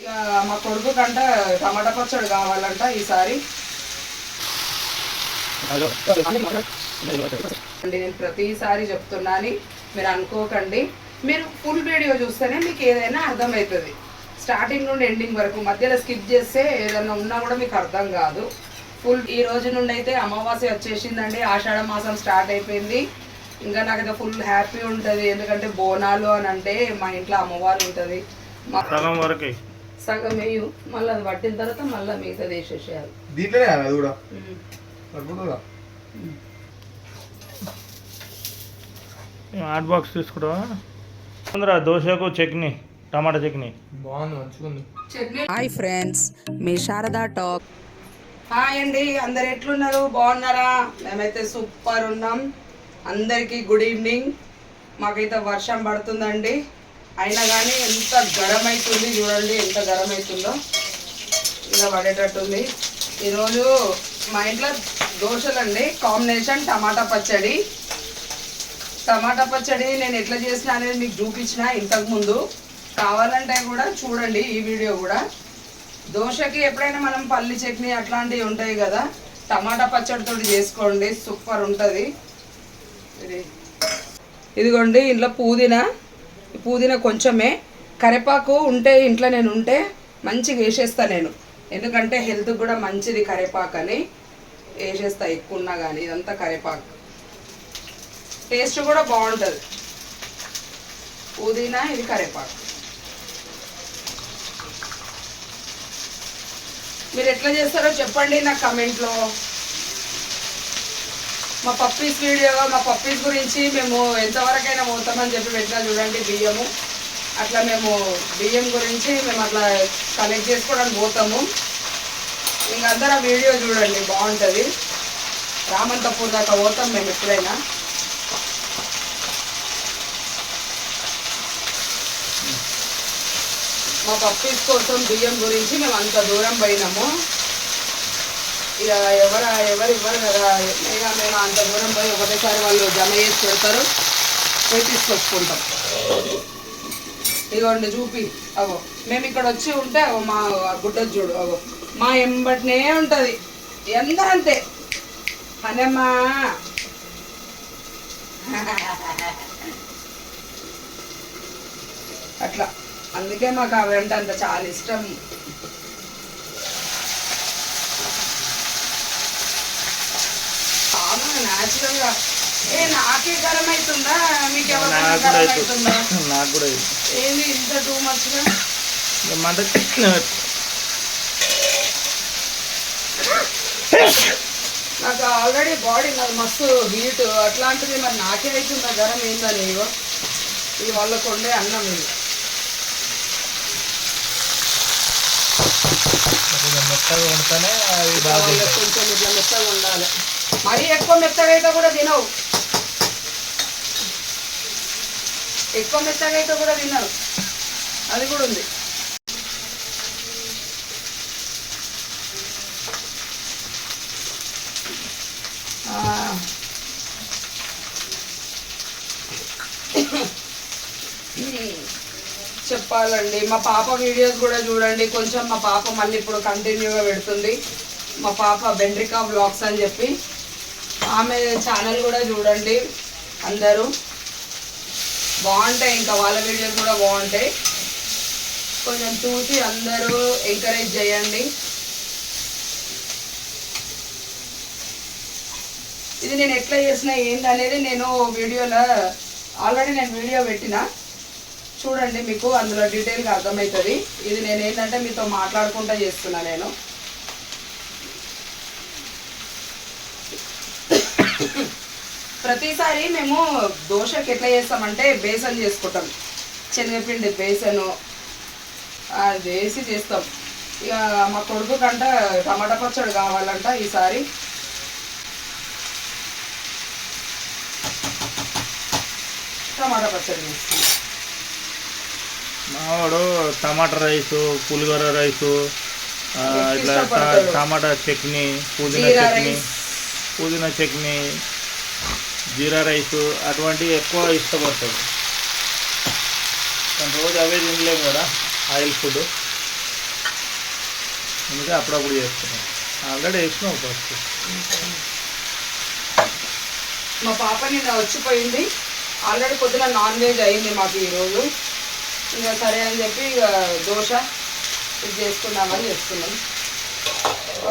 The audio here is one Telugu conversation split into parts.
ఇక మా కొడుకు కంట టమాటా పచ్చడి కావాలంట ఈసారి. అండి నేను ప్రతిసారి చెప్తున్నాను మీరు అనుకోకండి. మీరు ఫుల్ వీడియో చూస్తేనే మీకు ఏదైనా అర్థమవుతుంది. స్టార్టింగ్ నుండి ఎండింగ్ వరకు మధ్యలో స్కిప్ చేస్తే ఏదైనా ఉన్నా కూడా మీకు అర్థం కాదు. ఫుల్ ఈ రోజు నుండి అయితే అమావాస్య వచ్చేసిందండి ఆషాఢ మాసం స్టార్ట్ అయిపోయింది. ఇంకా నాకైతే ఫుల్ హ్యాపీ ఉంటుంది ఎందుకంటే బోనాలు అని అంటే మా ఇంట్లో అమ్మవారు ఉంటుంది. వరకే. సగం వేయు మళ్ళీ అది పట్టిన తర్వాత మళ్ళీ మిగతా వేసేసేయాలి దీంట్లోనే అది కూడా? హాట్ బాక్స్ తీసుకుంటావా? అందరా దోశకు చట్నీ టమాటా చట్నీ. బాగుంది మంచిగా ఉంది. హాయ్ ఫ్రెండ్స్ మీ శారదా టాక్. హాయ్ అండి అందరు ఎట్లున్నారు? బాగున్నారా? మేమైతే సూపర్ ఉన్నాం. అందరికీ గుడ్ ఈవినింగ్. మాకైతే వర్షం పడుతుందండి. అయినా కానీ ఎంత గరం అవుతుంది చూడండి ఎంత గరం అవుతుందో ఇలా పడేటట్టుంది. ఈరోజు మా ఇంట్లో దోశలండి. కాంబినేషన్ టమాటా పచ్చడి. టమాటా పచ్చడి నేను ఎట్లా చేసిన అనేది మీకు చూపించిన ఇంతకు ముందు కావాలంటే కూడా చూడండి ఈ వీడియో కూడా. దోశకి ఎప్పుడైనా మనం పల్లి చట్నీ అట్లాంటివి ఉంటాయి కదా టమాటా పచ్చడితో చేసుకోండి. సూపర్ ఉంటుంది. ఇది. ఇదిగోండి ఇంట్లో పుదీనా. పుదీనా కొంచెమే. కరివేపాకు ఉంటే ఇంట్లో నేను ఉంటే మంచిగా వేసేస్తా నేను. ఎందుకంటే హెల్త్కి కూడా మంచిది కరివేపాకు అని వేసేస్తా ఎక్కువ ఉన్నా కానీ ఇదంతా కరివేపాకు టేస్ట్ కూడా బాగుంటుంది. పుదీనా ఇది కరివేపాకు మీరు ఎట్లా చేస్తారో చెప్పండి నా కమెంట్లో. మా పప్పీస్ వీడియో మా పప్పీస్ గురించి మేము ఎంతవరకైనా పోతామని చెప్పి పెట్టినా చూడండి బియ్యము. అట్లా మేము బియ్యం గురించి మేము అట్లా కలెక్ట్ చేసుకోవడానికి పోతాము. ఇంక అందరూ ఆ వీడియో చూడండి బాగుంటుంది. రామంతపూర్ దాకా పోతాం మేము ఎప్పుడైనా. మా పప్పీస్ కోసం బియ్యం గురించి మేము అంత దూరం పోయినాము. ఇక ఎవరు ఎవరు ఇవ్వరు కదా. ఇక మేము అంత దూరం పోయి ఒకటేసారి వాళ్ళు జమ చేసి పెడతారు. పోయి తీసుకొచ్చుకుంటాం. ఇదిగోండి చూపి. అగో మేము ఇక్కడ వచ్చి ఉంటే అగో మా గుడ్డ చూడు అగో. మా ఎంబటినే ఉంటుంది. అందరూ అంతే అనమ్మా అట్లా. అందుకే మాకు అవి అంటే అంత చాలా ఇష్టం. ఏ నాకే గరం అవుతుందా మీకు ఎవరికైనా నాకు కూడా గరం అవుతుంది అవుతుందా నాకు కూడా అవుతుంది. ఏంది ఇంత టూ ఇక మంట నాకు ఆల్రెడీ బాడీ నాకు మస్తు హీట్. అట్లాంటిది మరి నాకే అవుతుందా గరం ఏందని ఇగో ఇది వాళ్ళకు ఉండే అన్నం ఇది. కొంచెం మెత్తగా వండితేనే అది బాగా వాళ్ళకి కొంచెం ఇట్లా మెత్తగా ఉండాలి. మరీ ఎక్కువ మెత్తగా అయితే కూడా తినవు. ఎక్కువ మెత్తగా అయితే కూడా తినరు. అది కూడా ఉంది. చెప్పాలండి మా పాప వీడియోస్ కూడా చూడండి. కొంచెం మా పాప మళ్ళీ ఇప్పుడు కంటిన్యూగా పెడుతుంది. మా పాప బెండ్రికా బ్లాగ్స్ అని చెప్పి. ఆమె ఛానల్ కూడా చూడండి అందరూ. బాగుంటాయి ఇంకా వాళ్ళ వీడియోస్ కూడా బాగుంటాయి. కొంచెం చూసి అందరూ ఎంకరేజ్ చేయండి. ఇది నేను ఎట్లా చేసిన ఏంటి అనేది నేను వీడియోలో ఆల్రెడీ నేను వీడియో పెట్టిన. చూడండి మీకు అందులో డీటెయిల్గా అర్థమవుతుంది. ఇది నేను ఏంటంటే మీతో మాట్లాడుకుంటూ చేస్తున్నా నేను. ప్రతిసారి మేము దోశకి ఎట్లా చేస్తామంటే బేసన్ చేసుకుంటాం శనగపిండి బేసను అది వేసి చేస్తాం ఇక మా కొడుకు కంట టమాటా పచ్చడి కావాలంట ఈసారి టమాటా పచ్చడి చేస్తాం మావాడు టమాటా రైసు పులిహోర రైసు ఇట్లా. టమాటా చట్నీ పుదీనా చట్నీ. పుదీనా చట్నీ జీరా రైసు అటువంటివి ఎక్కువ ఇష్టపడతాడు కానీ రోజు అవే తినలేము కదా ఆయిల్ ఫుడ్. అందుకే అప్పుడప్పుడు చేస్తున్నాం ఆల్రెడీ వేసినాం ఫస్ట్. మా పాప నిన్న వచ్చిపోయింది. ఆల్రెడీ పొద్దున నాన్ వెజ్ అయింది మాకు ఈరోజు. ఇంకా సరే అని చెప్పి ఇక దోశ ఇది చేసుకుందామని చేస్తున్నాం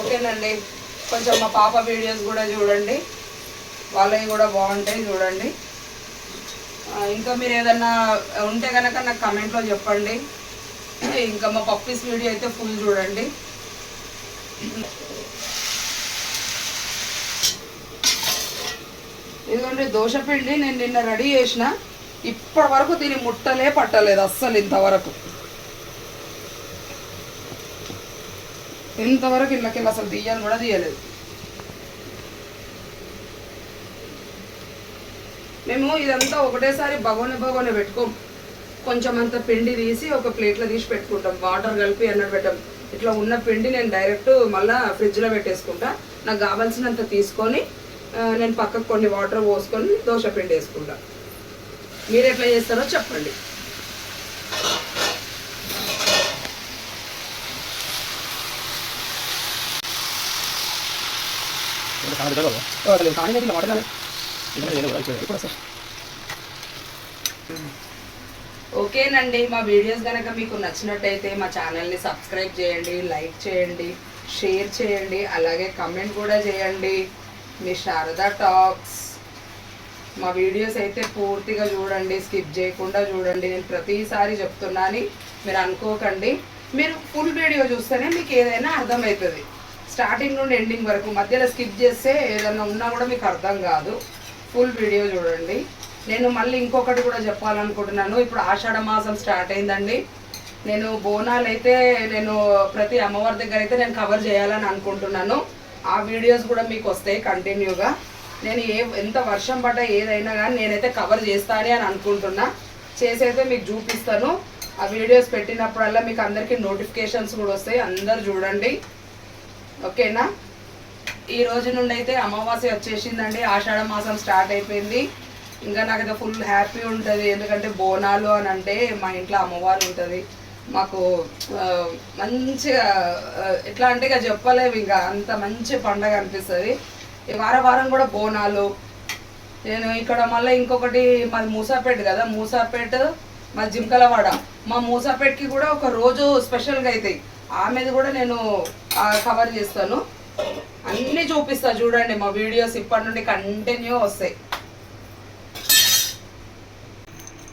ఓకేనండి. కొంచెం మా పాప వీడియోస్ కూడా చూడండి. వాళ్ళవి కూడా బాగుంటాయి చూడండి. ఇంకా మీరు ఏదన్నా ఉంటే కనుక నాకు కమెంట్లో చెప్పండి. ఇంకా మా పప్పీస్ వీడియో అయితే ఫుల్ చూడండి. ఇదిగోండి దోశ పిండి నేను నిన్న రెడీ చేసిన. ఇప్పటి వరకు దీని ముట్టలే పట్టలేదు అస్సలు ఇంతవరకు. ఇంతవరకు ఇళ్ళకి అసలు తీయని కూడా తీయలేదు. మేము ఇదంతా ఒకటేసారి బగోని బగోని పెట్టుకోం. కొంచెం అంత పిండి తీసి ఒక ప్లేట్లో తీసి పెట్టుకుంటాం. వాటర్ కలిపి అన్నట్టు పెట్టాం. ఇట్లా ఉన్న పిండి నేను డైరెక్ట్ మళ్ళీ ఫ్రిడ్జ్లో పెట్టేసుకుంటా. నాకు కావాల్సినంత తీసుకొని నేను పక్కకు కొన్ని వాటర్ పోసుకొని దోశ పిండి వేసుకుంటా. మీరు ఎట్లా చేస్తారో చెప్పండి. ఓకేనండి మా వీడియోస్ కనుక మీకు నచ్చినట్టయితే మా ఛానల్ని సబ్స్క్రైబ్ చేయండి లైక్ చేయండి షేర్ చేయండి అలాగే కమెంట్ కూడా చేయండి. మీ శారదా టాక్స్. మా వీడియోస్ అయితే పూర్తిగా చూడండి స్కిప్ చేయకుండా చూడండి. నేను ప్రతిసారి చెప్తున్నాను మీరు అనుకోకండి. మీరు ఫుల్ వీడియో చూస్తేనే మీకు ఏదైనా అర్థమవుతుంది. స్టార్టింగ్ నుండి ఎండింగ్ వరకు మధ్యలో స్కిప్ చేస్తే ఏదైనా ఉన్నా కూడా మీకు అర్థం కాదు. ఫుల్ వీడియో చూడండి. నేను మళ్ళీ ఇంకొకటి కూడా చెప్పాలనుకుంటున్నాను. ఇప్పుడు ఆషాఢ మాసం స్టార్ట్ అయిందండి. నేను బోనాలు అయితే నేను ప్రతి అమ్మవారి దగ్గర అయితే నేను కవర్ చేయాలని అనుకుంటున్నాను. ఆ వీడియోస్ కూడా మీకు వస్తాయి కంటిన్యూగా. నేను ఏ ఎంత వర్షం పడ్డ ఏదైనా కానీ నేనైతే కవర్ చేస్తానే అని అనుకుంటున్నా. చేసైతే మీకు చూపిస్తాను. ఆ వీడియోస్ పెట్టినప్పుడల్లా మీకు అందరికీ నోటిఫికేషన్స్ కూడా వస్తాయి. అందరు చూడండి. ఓకేనా? ఈ రోజు నుండి అయితే అమావాస్య వచ్చేసిందండి. ఆషాఢ మాసం స్టార్ట్ అయిపోయింది. ఇంకా నాకైతే ఫుల్ హ్యాపీ ఉంటుంది. ఎందుకంటే బోనాలు అని అంటే మా ఇంట్లో అమ్మవారు ఉంటుంది. మాకు మంచిగా ఎట్లా అంటే ఇక చెప్పలేము ఇంకా. అంత మంచి పండగ అనిపిస్తుంది. ఈ వారం వారం కూడా బోనాలు. నేను ఇక్కడ మళ్ళీ ఇంకొకటి మాది మూసాపేట కదా. మూసాపేట మా జింకలవాడ. మా మూసాపేటకి కూడా ఒక రోజు స్పెషల్గా అవుతాయి ఆమెది కూడా నేను కవర్ చేస్తాను. అన్నీ చూపిస్తా చూడండి మా వీడియోస్ ఇప్పటి నుండి కంటిన్యూ వస్తాయి.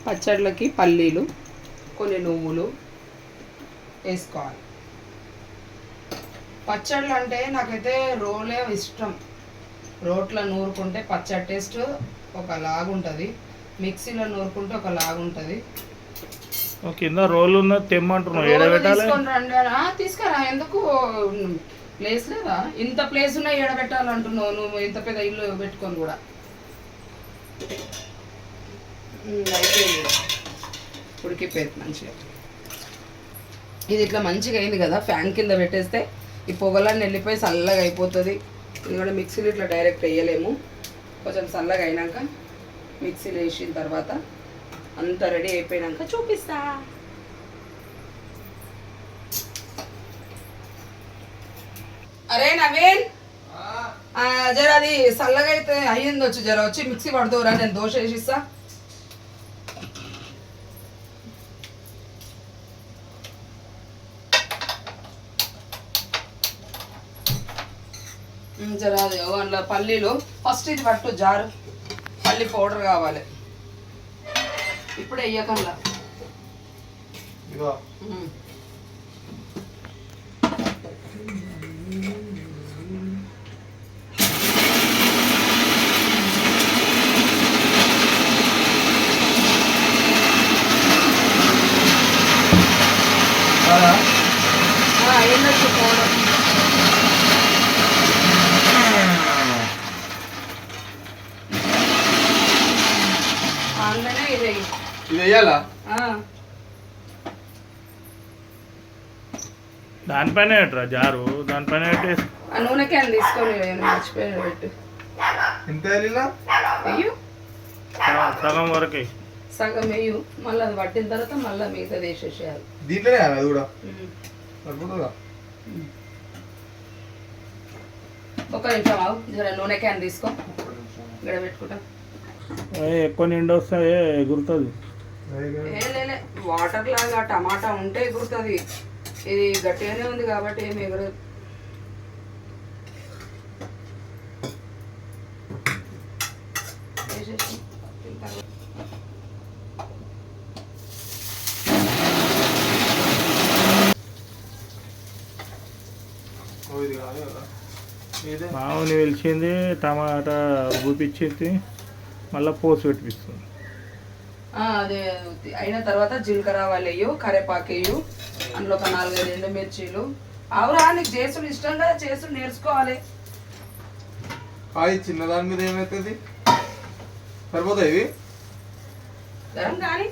పచ్చళ్ళకి పల్లీలు కొన్ని నువ్వులు వేసుకోవాలి. పచ్చళ్ళు అంటే నాకైతే రోలే ఇష్టం. రోట్లో నూరుకుంటే పచ్చడి టేస్ట్ ఒక లాగుంటుంది మిక్సీలో నూరుకుంటే ఒక లాగుంటుంది కింద రోల్ ఉన్న తెమ్మంటున్నావు తీసుకొని రండి. ఆ, తీసుకురా. ఎందుకు? ప్లేస్ లేదా? ఇంత ప్లేస్ ఉన్నా ఏడ పెట్టాలంటున్నావు నువ్వు ఇంత పెద్ద ఇల్లు పెట్టుకొని కూడా. అయిపోయింది. ఉడికిపోయింది మంచిగా. ఇది ఇట్లా మంచిగా అయింది కదా ఫ్యాన్ కింద పెట్టేస్తే ఈ పొగలన్నీ వెళ్ళిపోయి చల్లగా అయిపోతుంది. ఇది కూడా మిక్సీలో ఇట్లా డైరెక్ట్ వేయలేము. కొంచెం చల్లగా అయినాక మిక్సీలో వేసిన తర్వాత అంతా రెడీ అయిపోయినాక చూపిస్తా. అరే నవీన్. జర అది చల్లగా అయితే అయ్యింది వచ్చి జర వచ్చి మిక్సీ పడుతురా నేను దోశ వేసిస్తా. జర అది అందులో పల్లీలు. ఫస్ట్ ఇది పట్టు జారు. పల్లి పౌడర్ కావాలి. ఇప్పుడు వెయ్యకంలా ఇగో ఉమ్. కాదా? ఆ, పౌడర్ అందులోనే ఇది. ఇది దానిపైన పెట్టరా జారు? దానిపైన పెట్టేసి ఆ నూనె క్యాన్ తీసుకొని మర్చిపోయాను పెట్టు. ఎంత సగం- వరకే. సగం వెయ్యు. మళ్ళీ అది పట్టిన తర్వాత మళ్ళీ మిగతా వేసేసేయాలి దీంట్లోనే అది కూడా? ఒక నిమిషం ఆవు జర నూనె క్యాన్ తీసుకో. ఇక్కడ పెట్టుకుంటా. ఎక్కువ నిండు వస్తే ఎగురుతుంది. వాటర్ లాగా టమాటా ఉంటే ఎగురుతుంది. ఇది గట్టిగానే ఉంది కాబట్టి ఏమి ఎగురదు. మామూలు పిలిచింది టమాటా రుబ్బిపించింది మళ్ళీ పోసి పెట్టిపిస్తుంది. ఆ, అదే అయిన తర్వాత జీలకర్ర ఆవాలు వేయు కరేపాకు వేయు అందులో ఒక నాలుగైదు ఎండుమిర్చీలు అవురా నీకు చేసుడు ఇష్టం కదా చేసుడు నేర్చుకోవాలి. కాయ చిన్నదాని మీద ఏమవుతుంది సరిపోతాయి ఇవి? గరం కానీ.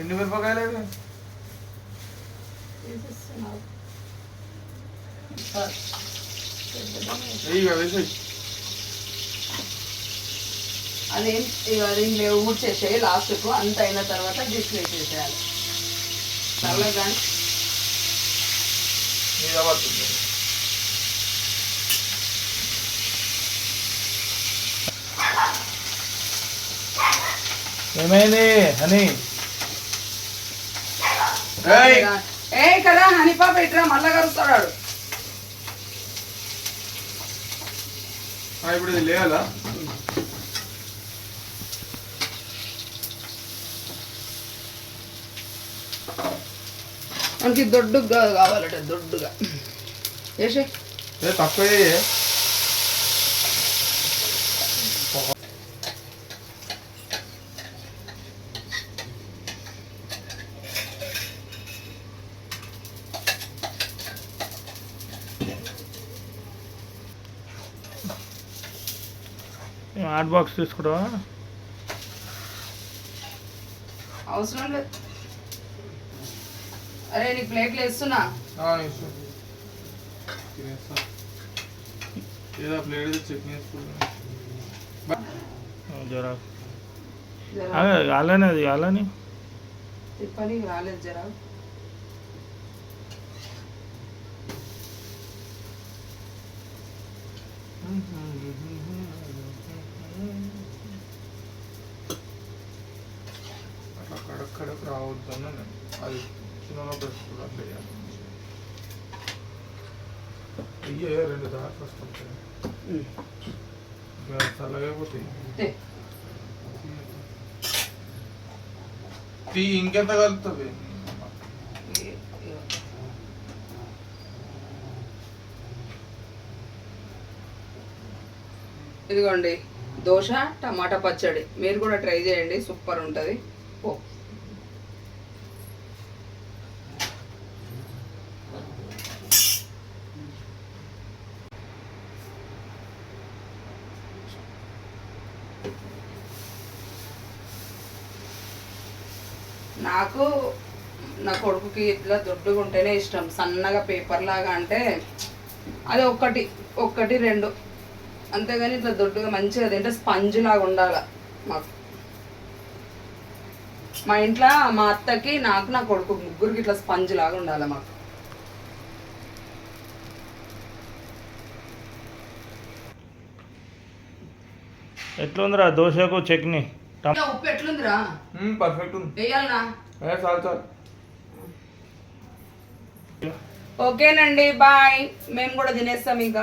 ఎన్ని మిరపకాయలు ఇవి. అదేం లేవు ఊడ్చేసేయి లాస్ట్కు అంత అయిన తర్వాత డిష్ వేసేసేయాలి సర్లే కానీ మీద పడుతుంది. ఏమైంది ఏయ్! ఏ కదా హనీపా పెట్టరా మళ్ళా కలుస్తాడు వాడు. ఆ, ఇప్పుడు ఇది లేయాలా? మనకి దొడ్డుగా కావాలట దొడ్డుగా. చేసే తక్కువ హాట్ బాక్స్ తీసుకుంటావా అవసరం లేదు. అరే నీకు ప్లేట్లు వేస్తున్నా. జరా. జరా. అలానే అది అలానే. తిప్పని రాలేదు జరా. అట్లా కడక్ కడక్ రావద్దన్న నేను. అది చిన్న పెట్టుకుంటా అట్లా చేయాలి. అయ్యే రెండు దాకా వస్తుంటాయి. ఇంకా చల్లగా అయిపోతాయి తే. ఇంకెంత కలుగుతుంది ఇదిగోండి దోశ టమాటా పచ్చడి. మీరు కూడా ట్రై చేయండి సూపర్ ఉంటుంది. నాకు నా కొడుకుకి ఇట్లా దొడ్డుగా ఉంటేనే ఇష్టం. సన్నగా పేపర్ లాగా అంటే అది ఒక్కటి ఒక్కటి రెండు. అంతేగాని ఇట్లా దొడ్డుగా మంచిగా తింటే స్పంజ్ లాగా ఉండాలి మాకు. మా ఇంట్లో మా అత్తకి నాకు నా కొడుకు ముగ్గురికి ఇట్లా స్పంజ్ లాగా ఉండాలి మాకు. ఎట్లుందిరా దోశకు చట్నీ? ఉప్పు ఎట్లుందిరా? పర్ఫెక్ట్ ఉంది. వేయాలనా? ఏ చాలు చాలు. ఓకేనండి బాయ్. మేము కూడా తినేస్తాం ఇంకా.